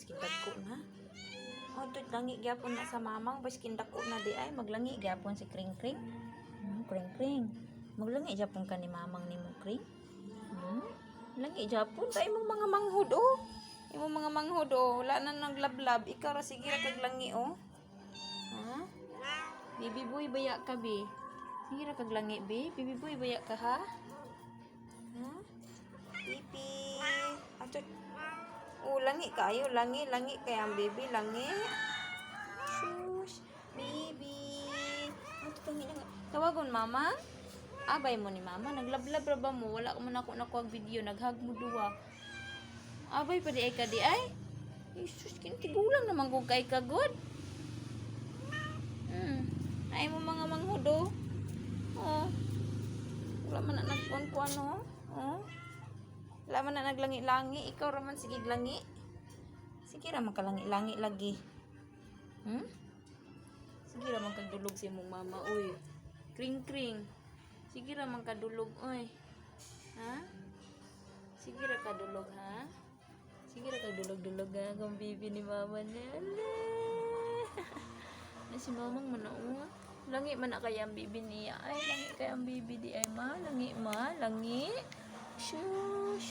Baskin dako na. Oh, to langi gyapon na sa mamang baskin dako na di ay maglangi gyapon si Kring Kring. Hmm, Kring Kring. Maglangi gyapon ka ni mamang ni mo Kring. Hmm? Langi gyapon kay imong mga manghud oh. Imong mga manghud oh, wala na naglablab. Ikaw ra sige ra kag langi oh. Ha? Baby boy baya ka be. Sige ra kag langi be. Baby boy baya ka ha? Ha? Langi kayo, langi, langi kay ang baby, langi. Shush, baby. Ato kami na. Tawagon mama. Abay mo ni mama, naglablab ra ba mo? Wala ko man ako nakuha video, naghag mo duwa. Abay pa di ay ka di ay. Jesus, kinitigulang naman kung kay ka good. Hmm. Ay mo mga manghudo. Oh. Wala man na nagkuan-kuan no. Oh. Wala man na naglangi-langi. Ikaw raman sige langi. Sige raman ka langi-langi lagi. Hmm? Sige raman kag dulog si mong mama. Uy. Kring-kring. Sige raman ka dulog. Uy. Ha? Sige ra ka dulog ha? Sige ra ka dulog-dulog ha. Kung bibi ni mama niya. Ala. Na si mamang manao. Langi man na kaya ang bibi niya. Ay, langi kaya ang bibi di ay ma. Langi ma. Langi. Shush.